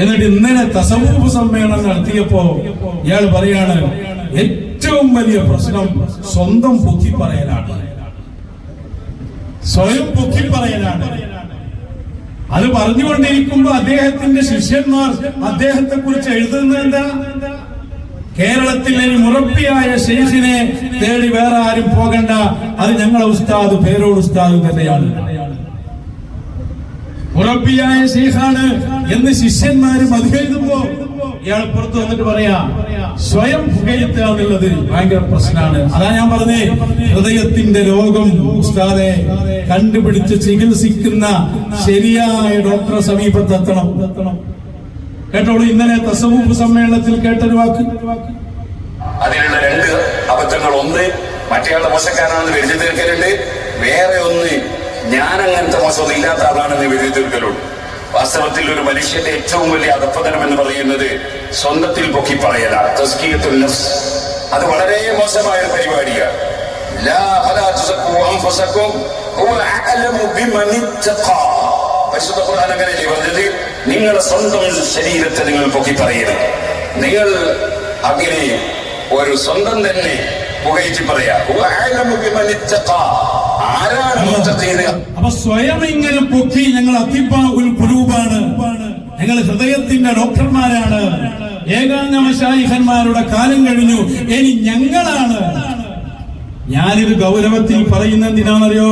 എന്നിട്ട് ഇന്നലെ തസവൂഫ് സമ്മേളനം നടത്തിയപ്പോ ഇയാൾ പറയാണ് ഏറ്റവും വലിയ പ്രശ്നം സ്വന്തം പൊക്കി പറയലാണ്. സ്വയം പൊക്കി പറയലാണ്. അത് പറഞ്ഞുകൊണ്ടിരിക്കുമ്പോ അദ്ദേഹത്തിന്റെ ശിഷ്യന്മാർ അദ്ദേഹത്തെ കുറിച്ച് എഴുതുന്നത് എന്താ? കേരളത്തിൽ ഇനി മുറപ്പിയായ ശേഷിനെ തേടി വേറെ ആരും പോകണ്ട. അത് ഞങ്ങളെ ഉസ്താദ് പേരോട് ഉസ്താദ് തന്നെയാണ്. മുറപ്പിയായ ശേഖാണ് എന്ന് ശിഷ്യന്മാര് മതിയെഴുതുമ്പോ ഇയാൾ പുറത്ത് വന്നിട്ട് പറയാ സ്വയം പുകയത്തുക എന്നുള്ളത് ഭയങ്കര പ്രശ്നമാണ്. അതാ ഞാൻ പറഞ്ഞേ ഹൃദയത്തിന്റെ രോഗം ഉസ്താദെ കണ്ടുപിടിച്ച് ചികിത്സിക്കുന്ന ശരിയായ ഡോക്ടറെ സമീപത്തെത്തണം. കേട്ടോളൂ ഇന്നലെ തസവൂപ്പ് സമ്മേളനത്തിൽ കേട്ടൊരു വാക്ക്. അതിലുള്ള രണ്ട് അബദ്ധങ്ങൾ ഒന്ന് മറ്റേയാളുടെ മോശക്കാരനാണെന്ന് എഴുതി തീർക്കലുണ്ട്. വേറെ ഒന്ന് ഞാൻ അങ്ങനത്തെ മസൂദ ഇല്ലാത്ത ആളാണെന്ന് തീർക്കലുണ്ട് വാസ്തവത്തിൽ ഒരു മനുഷ്യന്റെ ഏറ്റവും വലിയ അധപ്പതനം എന്ന് പറയുന്നത് സ്വന്തത്തിൽ പൊക്കി പറയലാണ്. തസ്കീയത്തുൽ നഫ്സ്. അത് വളരെ മോശമായ പരിപാടിയാണ്. പരിശുദ്ധ ഖുർആൻ പറഞ്ഞത്? നിങ്ങളുടെ സ്വന്തം ശരീരത്തെ നിങ്ങൾ പൊക്കി പറയരുത് നിങ്ങൾ അങ്ങനെ ഒരു സ്വന്തം തന്നെ പുകയിച്ച് പറയാ. അപ്പൊ സ്വയം ഇങ്ങനെ പൊക്കി ഞങ്ങൾ അത്തിപ്പാകുൽ കുരൂപാണ്. ഞങ്ങൾ ഹൃദയത്തിന്റെ ഡോക്ടർമാരാണ്. ഏകാന്തമശായിഹന്മാരുടെ കാലം കഴിഞ്ഞു. ഇനി ഞങ്ങളാണ്. ഞാനിത് ഗൗരവത്തിൽ പറയുന്ന എന്തിനാണെന്നറിയോ?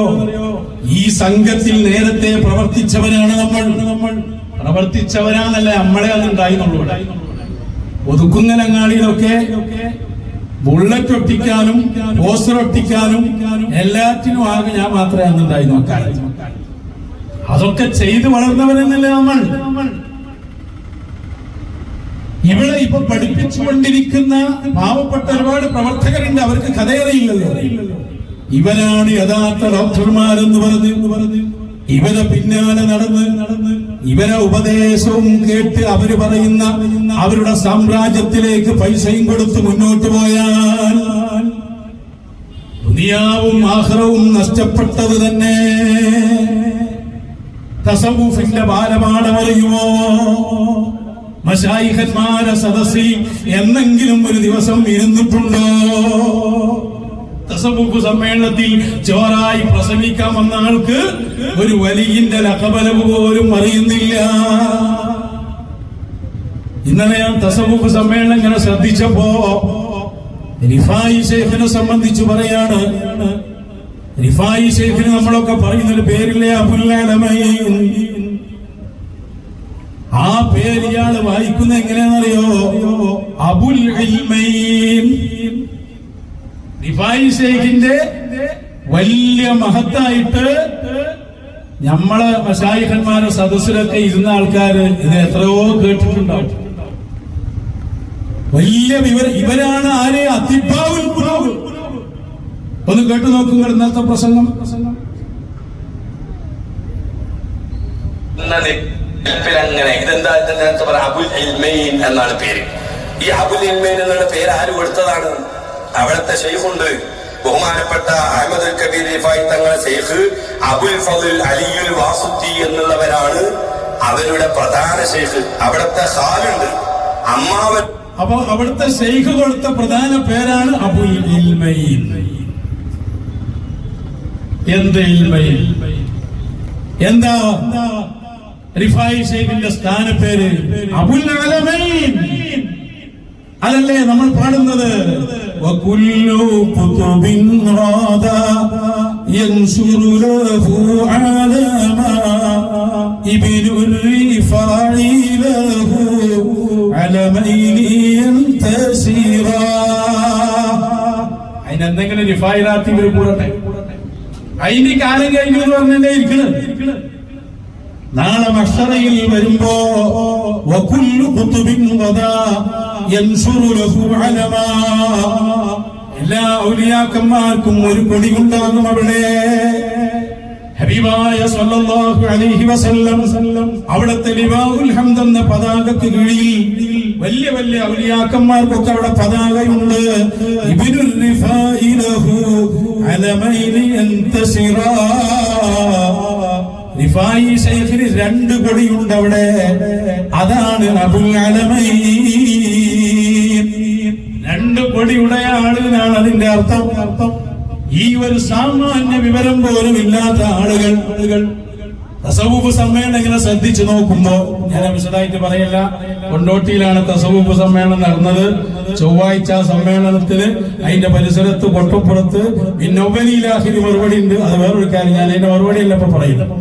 ഈ സംഘത്തിൽ നേരത്തെ പ്രവർത്തിച്ചവരാണ് നമ്മൾ. നമ്മൾ പ്രവർത്തിച്ചവരാണല്ലേ നമ്മളെ അതുണ്ടായിരുന്നുള്ളൂ ഇവിടെ. ഒതുക്കുങ്ങലങ്ങാടിയിലൊക്കെ ബുള്ളറ്റ് ഒട്ടിക്കാനും പോസ്റ്റർ ഒട്ടിക്കാനും എല്ലാറ്റിനും ആകെ ഞാൻ മാത്രമേ അന്നുണ്ടായി നോക്കാൻ അതൊക്കെ ചെയ്ത് വളർന്നവരെന്നല്ലേ നമ്മൾ. ഇവിടെ ഇപ്പൊ പഠിപ്പിച്ചുകൊണ്ടിരിക്കുന്ന പാവപ്പെട്ട ഒരുപാട് പ്രവർത്തകരുണ്ട് അവർക്ക് കഥയറിയില്ലല്ലോ. ഇവരാണ് യഥാർത്ഥ ഡോക്ടർമാരെന്ന് പറഞ്ഞു ഇവരെ പിന്നാലെ നടന്ന് നടന്ന് ഇവരെ ഉപദേശവും കേട്ട് അവർ പറയുന്ന അവരുടെ സാമ്രാജ്യത്തിലേക്ക് പൈസയും കൊടുത്ത് മുന്നോട്ട് പോയാൽ ദുനിയാവും ആഹ്റവും നഷ്ടപ്പെട്ടത് തന്നെ. തസവൂഫിന്റെ ബാലപാഠമറിയുമോ മശായിഹന്മാരെ സദസ്സിൽ എന്നെങ്കിലും ഒരു ദിവസം ഇരുന്നിട്ടുണ്ടോ? തസവൂഫ് സമ്മേളനത്തിൽ ചോറായി പ്രസംഗിക്കാൻ വന്ന ആൾക്ക് ഒരു വലിയന്റെ ലക്കബലവ് പോലും അറിയുന്നില്ല. ഇന്നലെ ഞാൻ തസവൂഫ് സമ്മേളനം ഇങ്ങനെ ശ്രദ്ധിച്ചപ്പോ റിഫായി ഷെയ്ഖിനെ സംബന്ധിച്ച് പറയാണ്. റിഫായി ഷെയ്ഖിന് നമ്മളൊക്കെ പറയുന്ന ഒരു പേരില്ലേ അബുല്ലാലമയ ആ പേര് ഇയാൾ വായിക്കുന്ന എങ്ങനെയാണെന്നറിയോ? അബുൽ റിഫായി ഷെയ്ഖിന്റെ വലിയ മഹത്തായിട്ട് നമ്മളെ മഷായിഖന്മാരും സദസ്സിലൊക്കെ ഇരുന്ന ആൾക്കാര് ഇത് എത്രയോ കേട്ടിട്ടുണ്ടാവും. വലിയ വിവര ഇവരാണ് ആരെ അതിഭാവിൽ ഒന്ന് കേട്ടു നോക്കുക ഇന്നത്തെ പ്രസംഗം. അങ്ങനെ ഇതെന്താ അടുത്ത് അബുൽ എന്നാണ് പേര്. ഈ അബുൽ എന്നുള്ള പേര് ആര് കൊടുത്തതാണ്? അവിടുത്തെ ഷെയ്ഖുണ്ട് ബഹുമാനപ്പെട്ട അഹമ്മദ് കബീർ റിഫായി തങ്ങളെ ഷെയ്ഖ് അബുൽ ഫതുൽ അലിയുൽ വാസുദ്ദി എന്നുള്ളവരാണ് അവരുടെ പ്രധാന ഷെയ്ഖ് അവിടുത്തെ ഹാലുണ്ട് അമ്മാവൻ അപ്പൊ അവിടുത്തെ ഷെയ്ഖ് കൊടുത്ത പ്രധാന പേരാണ് അബുൽ ഇൽമൈൻ. എന്ത് ഇൽമൈൻ? എന്താ? റിഫായി ഷെയ്ഖിന്റെ സ്ഥാനപ്പേര് അബുൽ അലമൈൻ. അതല്ലേ നമ്മൾ പാടുന്നത്? وكل قطب غادا ينشر له علما ابن الرفاع له علمين ينتشرا അതിനെന്തെങ്കിലും റിഫായിലാത്തി ഇവർ കൂടട്ടെ അതിന്റെ കാലം കഴിഞ്ഞു എന്ന് പറഞ്ഞല്ലേ ഇരിക്കണ് നാളെ മഷറയിൽ വരുമ്പോ വകുല്ലു ഖുതുബിൻ എല്ലാ ഔലിയാക്കന്മാർക്കും ഒരു കൊടിയുണ്ടാകും അവിടെ. ഹബീബായ സല്ലല്ലാഹു അലൈഹി വസല്ലം അവിടുത്തെ ലിവാഉൽ ഹംദ് എന്ന പതാകക്ക് കീഴിൽ വലിയ വലിയ ഔലിയാക്കന്മാർക്കൊക്കെ അവിടെ പതാകയുണ്ട്. ഇബ്നുൽ റിഫാഇ ലഹു അലമൈനി അൻതസിറാ. റിഫായി ശൈഖിന് രണ്ട് കൊടിയുണ്ട് അവിടെ. അതാണ് അബുൽ അലമൈൻ രണ്ട് ആളുകളാണ് അതിന്റെ അർത്ഥം. അർത്ഥം ഈ ഒരു സാമാന്യ വിവരം പോലും ഇല്ലാത്ത ആളുകൾ ആളുകൾ തസവൂഫ് സമ്മേളനം ഇങ്ങനെ ശ്രദ്ധിച്ചു നോക്കുമ്പോ ഞാൻ വിശദമായിട്ട് പറയല്ല. കൊണ്ടോട്ടിയിലാണ് തസവൂഫ് സമ്മേളനം നടന്നത്. ചൊവ്വാഴ്ച സമ്മേളനത്തിന് അതിന്റെ പരിസരത്ത് കൊട്ടപ്പുറത്ത് നൊബലിലാഹിന് മറുപടി ഉണ്ട്. അത് വേറൊരു കാര്യം ഞാൻ അതിന്റെ മറുപടി അല്ല ഇപ്പൊ പറയുന്നത്.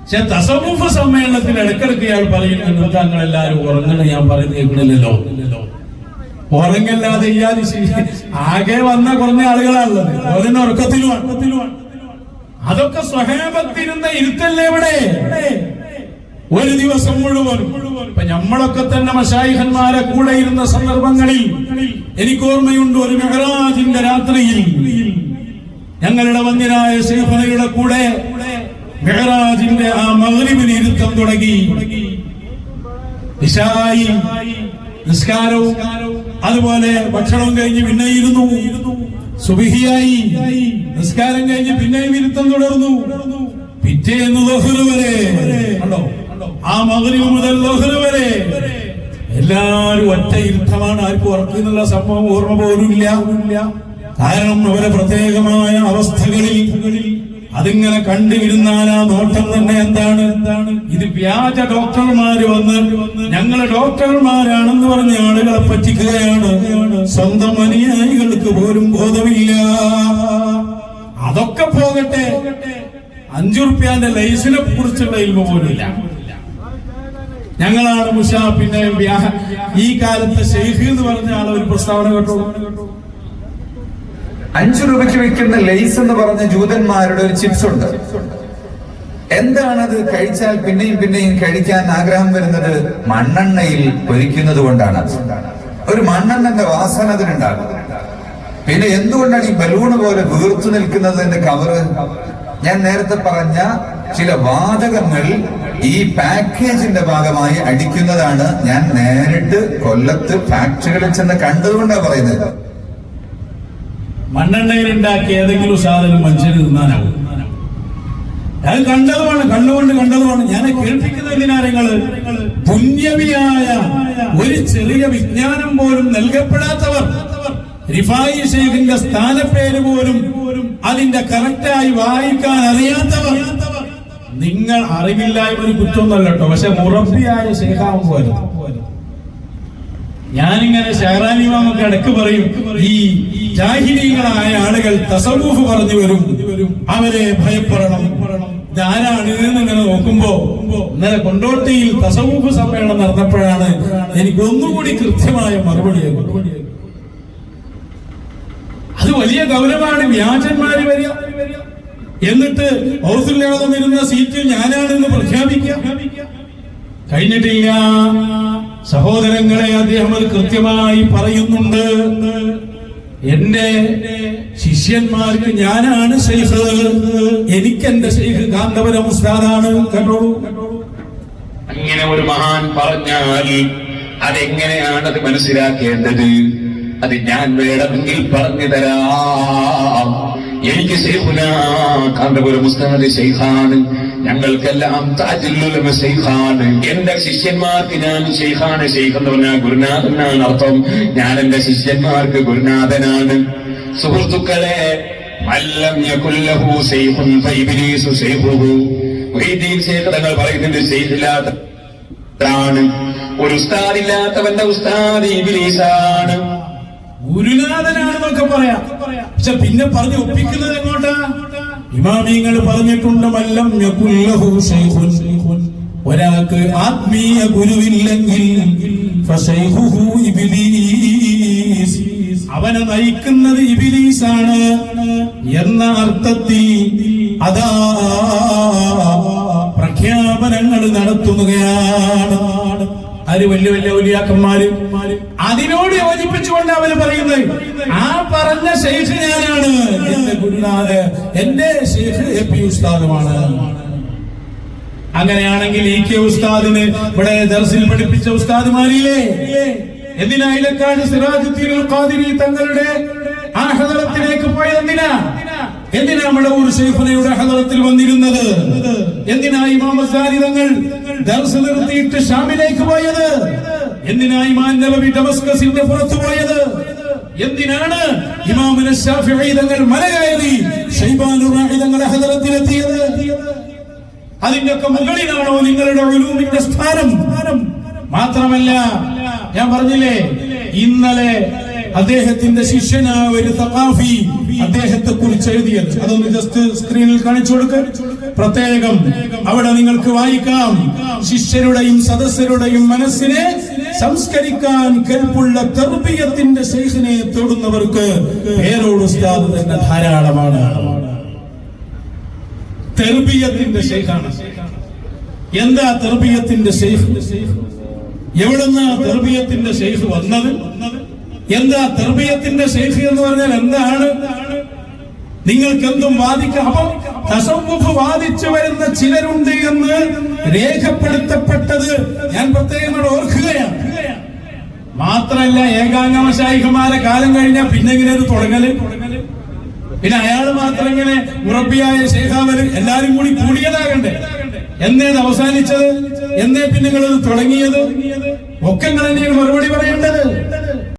പക്ഷെ തസവൂഫ് സമ്മേളനത്തിൽ ഇടക്കിടക്ക് ഇയാൾ പറയുന്നുണ്ട് താങ്കൾ എല്ലാവരും ഉറങ്ങണം ഞാൻ പറയുന്നത് ഉറങ്ങല്ലാതെ ആകെ വന്ന കുറഞ്ഞ ആളുകളാണുള്ളത്. ഉറക്കത്തിലും അതൊക്കെ സ്വഹേബത്തിരുന്ന ഇരുത്തല്ലേ ഇവിടെ? ഒരു ദിവസം മുഴുവൻ ഇപ്പൊ നമ്മളൊക്കെ തന്നെ മഷായിഹന്മാരെ കൂടെ ഇരുന്ന സന്ദർഭങ്ങളിൽ എനിക്ക് ഓർമ്മയുണ്ട് ഒരു മെഹറാജിന്റെ രാത്രിയിൽ ഞങ്ങളുടെ വന്യരായ ശേഖനയുടെ കൂടെ മെഹറാജിന്റെ ആ മകരിവിന് ഇരുത്തം തുടങ്ങി. നിസ്കാരവും അതുപോലെ ഭക്ഷണം കഴിഞ്ഞ് പിന്നെ ഇരുന്നു സുബിഹിയായി. നിസ്കാരം കഴിഞ്ഞ് പിന്നെയും ഇരുത്തം തുടർന്നു. പിറ്റേന്ന് വരെ. കണ്ടോ? ആ മകരിവ് മുതൽ വരെ. എല്ലാരും ഒറ്റ ഇരുത്തമാണ് ആർക്കും ഉറക്കുന്നുള്ള സംഭവം ഓർമ്മ പോലും ഇല്ല കാരണം അവരെ പ്രത്യേകമായ അവസ്ഥകളിൽ അതിങ്ങനെ കണ്ടുവിരുന്നാൽ ആ നോട്ടം തന്നെ എന്താണ്? എന്താണ്? ഇത് വ്യാജ ഡോക്ടർമാര് വന്ന് ഞങ്ങൾ ഡോക്ടർമാരാണെന്ന് പറഞ്ഞ ആളുകളെ പറ്റിക്കുകയാണ്. സ്വന്തം അനുയായികൾക്ക് പോലും ബോധമില്ല. അതൊക്കെ പോകട്ടെ. അഞ്ചു റുപ്യാന്റെ ലൈസിനെ കുറിച്ചുള്ള ഇൽമ പോലുമില്ല. ഞങ്ങളാണ് മുഷ പിന്നെ ഈ കാലത്തെ ഷെയ്ഖ് എന്ന് പറഞ്ഞ ആളെ ഒരു പ്രസ്താവന കേട്ടോ. അഞ്ചു രൂപയ്ക്ക് വിൽക്കുന്ന ലെയ്സ് എന്ന് പറഞ്ഞ ജൂതന്മാരുടെ ഒരു ചിപ്സ് ഉണ്ട്. എന്താണത് കഴിച്ചാൽ പിന്നെയും പിന്നെയും കഴിക്കാൻ ആഗ്രഹം വരുന്നത്? മണ്ണെണ്ണയിൽ പൊരിക്കുന്നത് കൊണ്ടാണ്. ഒരു മണ്ണെണ്ണന്റെ വാസന അതിനുണ്ടാകും. പിന്നെ എന്തുകൊണ്ടാണ് ഈ ബലൂണ് പോലെ വീർത്തു നിൽക്കുന്നത് നിൽക്കുന്നതിന്റെ കവറ് ഞാൻ നേരത്തെ പറഞ്ഞ ചില വാതകങ്ങൾ ഈ പാക്കേജിന്റെ ഭാഗമായി അടിക്കുന്നതാണ്. ഞാൻ നേരിട്ട് കൊല്ലത്ത് ഫാക്ടറികളിൽ ചെന്ന് കണ്ടതുകൊണ്ടാണ് പറയുന്നത്. മണ്ണെണ്ണയിൽ ഉണ്ടാക്കിയ ഏതെങ്കിലും സാധനം മനുഷ്യന് തിന്നാനാവും. ഞാൻ കണ്ടതുമാണ് കണ്ണുകൊണ്ട് കണ്ടതുമാണ്. ഞാൻ കേൾപ്പിക്കുന്നതിനാ നിങ്ങൾ പുണ്യവിയായ ഒരു ചെറിയ വിജ്ഞാനം പോലും നൽകപ്പെടാത്തവർ റിഫായി ഷെയ്ഖിന്റെ സ്ഥാനപ്പേര് പോലും അതിന്റെ കറക്റ്റായി വായിക്കാൻ അറിയാത്തവർ. നിങ്ങൾ അറിവില്ലായ്മ ഒരു കുറ്റമൊന്നല്ലോ പക്ഷെ മുറബിയായ ഷെയ്ഖാവും പോലും ഞാനിങ്ങനെ ഷഹറാനിമാമൊക്കെ ഇടയ്ക്ക് പറയും ഈ ജാഹിനീകളായ ആളുകൾ തസവൂഫ് പറഞ്ഞു വരും. അവരെ ഭയപ്പെടണം. ഇതാരാണ് എന്നിങ്ങനെ നോക്കുമ്പോ ഇന്നലെ കൊണ്ടോട്ടിയിൽ തസവൂഫ് സമ്മേളനം നടന്നപ്പോഴാണ് എനിക്ക് ഒന്നുകൂടി കൃത്യമായ മറുപടി അത് വലിയ ഗൗരവമാണ് വ്യാജന്മാര് വരിക. എന്നിട്ട് ഹൗസില്ലാതെ വരുന്ന സീറ്റിൽ ഞാനാണെന്ന് പ്രഖ്യാപിക്കുക. കഴിഞ്ഞിട്ടില്ല. സഹോദരങ്ങളെ അദ്ദേഹം അത് കൃത്യമായി പറയുന്നുണ്ട്. എന്റെ ശിഷ്യന്മാർക്ക് ഞാനാണ് ശൈഖ്. എനിക്ക് എന്റെ ശൈഖ് കാന്തപുരം ഉസ്താദാണ്. കേട്ടോളൂ അങ്ങനെ ഒരു മഹാൻ പറഞ്ഞാൽ അതെങ്ങനെയാണ് അത് മനസ്സിലാക്കേണ്ടത്? അത് ഞാൻ വേണമെങ്കിൽ പറഞ്ഞു തരാം. എനിക്ക് കാന്തപുരം ഉസ്താദ് ശൈഖാണ് ഞങ്ങൾക്കെല്ലാം താജുല്ലുലമ ഷെയ്ഖാണ് എന്റെ ശിഷ്യന്മാർക്ക് ഞാൻ ഷെയ്ഖാണ് ഷെയ്ഖ് എന്ന് പറഞ്ഞാൽ ഗുരുനാഥനാണ് അർത്ഥം. ഞാൻ എന്റെ ശിഷ്യന്മാർക്ക് ഗുരുനാഥനാണ്. സുഹൃത്തുക്കളെ മല്ലം യകുല്ലഹു ഒരു ഉസ്താദില്ലാത്തവന്റെ ഉസ്താദ് ഇബിലീസാണ്. ഗുരുനാഥനാണെന്നൊക്കെ പറയാം പക്ഷെ പിന്നെ പറഞ്ഞു ഒപ്പിക്കുന്നത് എങ്ങോട്ടാ ഇമാമിങ്ങൾ പറഞ്ഞിട്ടുണ്ട് മല്ലം. ഒരാൾക്ക് ആത്മീയ ഗുരുവില്ലെങ്കിൽ. അവനെ നയിക്കുന്നത് ഇബിലീസാണ് എന്ന അർത്ഥത്തിൽ അതാ പ്രഖ്യാപനങ്ങൾ നടത്തുകയാണ് ആര് വലിയ വലിയ വലിയാക്കന്മാര് അതിനോട് യോജിപ്പിച്ചുകൊണ്ട് അവർ പറയുന്നത്. ആ പറഞ്ഞ ശേഖ് ഞാനാണ്. എന്റെ ഗുരുനാഥ് എന്റെ ശേഖ് എ പി ഉസ്താദുമാണ്. അങ്ങനെയാണെങ്കിൽ ഇ കെ ഉസ്താദിന് ഇവിടെ ദർസിൽ പഠിപ്പിച്ച ഉസ്താദുമാരില്ലേ? എന്തിനാ ഇലക്കാട് സിറാജുദ്ദീൻ ഖാദിരി തങ്ങളുടെ ആ ഹദറത്തിലേക്ക് പോയത് എന്തിനാ? എന്തിനാ ഊർ ശൈഖുനയുടെ ഹദറത്തിൽ വന്നിരുന്നത്? എന്തിനാ ഇമാം തങ്ങൾ ദർസ് നിർത്തിയിട്ട് ഷാമിലേക്ക് പോയത്? എന്തിനാ ഇമാം നബവി ഡമസ്കസിന്റെ പുറത്തു പോയത്? എന്തിനാണ് ഇമാമിന് തങ്ങൾ മല കയറി ഷൈബാനുർ റാഹി തങ്ങളുടെ ഹദറത്തിലെത്തിയത്? അതിന്റെ ഒക്കെ മുകളിലാണോ നിങ്ങളുടെ ഉലൂമിന്റെ സ്ഥാനം? മാത്രമല്ല ഞാൻ പറഞ്ഞില്ലേ ഇന്നലെ അദ്ദേഹത്തിന്റെ ശിഷ്യനായ ഒരു തകാഫി അദ്ദേഹത്തെ കുറിച്ച് എഴുതിയത്. അതൊന്ന് ജസ്റ്റ് സ്ക്രീനിൽ കാണിച്ചു കൊടുക്ക. പ്രത്യേകം അവിടെ നിങ്ങൾക്ക് വായിക്കാം. ശിഷ്യരുടെയും സദസ്യരുടെയും മനസ്സിനെ സംസ്കരിക്കാൻ കെൽപ്പുള്ള തെർബിയത്തിന്റെ ശേഖനെ തൊടുന്നവർക്ക് പേരോട് ഉസ്താദ് തന്നെ ധാരാളമാണ്. തെർബിയത്തിന്റെ ഷെയ്ഖാണ് എന്താ തെർബിയത്തിന്റെ ഷെയ്ഖ് എവിടുന്ന തെർബിയത്തിന്റെ ഷെയ്ഖ് വന്നത്? എന്താ തെർബിയത്തിന്റെ ഷെയ്ഖ് എന്ന് പറഞ്ഞാൽ എന്താണ്? നിങ്ങൾക്ക് എന്തും വാദിക്കാം. അപ്പൊ വാദിച്ചു വരുന്ന ചിലരുണ്ട് എന്ന് രേഖപ്പെടുത്തപ്പെട്ടത് ഞാൻ പ്രത്യേകം മാത്രല്ല ഏകാംഗമശായികമാരെ കാലം കഴിഞ്ഞാൽ പിന്നെ ഇങ്ങനെ ഒരു തുടങ്ങൽ. പിന്നെ അയാൾ മാത്രം ഇങ്ങനെ മുറബിയായ ശേഖാവര് എല്ലാരും കൂടി കൂടിയതാകണ്ടേ എന്നേത് അവസാനിച്ചത് എന്നേ പിന്നെ നിങ്ങൾ തുടങ്ങിയത്? ഒക്കെ നിങ്ങൾ മറുപടി പറയേണ്ടത്.